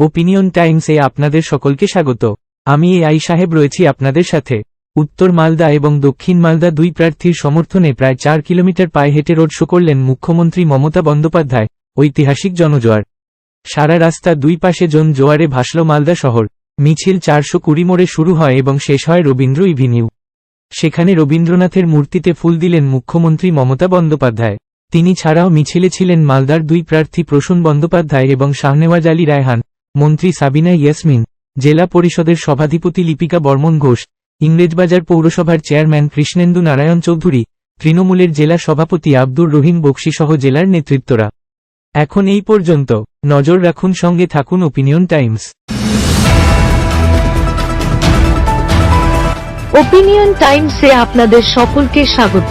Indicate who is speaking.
Speaker 1: Opinion টাইমসে আপনাদের সকলকে স্বাগত। আমি এ আই সাহেব রয়েছি আপনাদের সাথে। উত্তর মালদা এবং দক্ষিণ মালদা দুই প্রার্থীর সমর্থনে প্রায় চার কিলোমিটার পায়ে হেঁটে রোড শো করলেন মুখ্যমন্ত্রী মমতা বন্দ্যোপাধ্যায়, ঐতিহাসিক জনজোয়ার। সারা রাস্তা দুই পাশে জন জোয়ারে ভাসল মালদা শহর। মিছিল চারশো কুড়ি মোড়ে শুরু হয় এবং শেষ হয় রবীন্দ্র ইভিনিউ সেখানে রবীন্দ্রনাথের মূর্তিতে ফুল দিলেন মুখ্যমন্ত্রী মমতা বন্দ্যোপাধ্যায়। তিনি ছাড়াও মিছিলে ছিলেন মালদার দুই প্রার্থী প্রসূন বন্দ্যোপাধ্যায় এবং শাহনেওয়াজ আলী রায়হান। মন্ত্রী সাবিনা ইয়াসমিন, জেলা পরিষদের সভাধিপতি লিপিকা বর্মন ঘোষ, ইংরেজবাজার পৌরসভার চেয়ারম্যান কৃষ্ণেন্দু নারায়ণ চৌধুরী, তৃণমূলের জেলা সভাপতি আব্দুর রহিম বক্সি সহ জেলার নেতৃত্বরা। এখন এই পর্যন্ত, নজর রাখুন সঙ্গে থাকুন ওপিনিয়ন টাইমস
Speaker 2: ওপিনিয়ন টাইমসে আপনাদের সকলকে স্বাগত।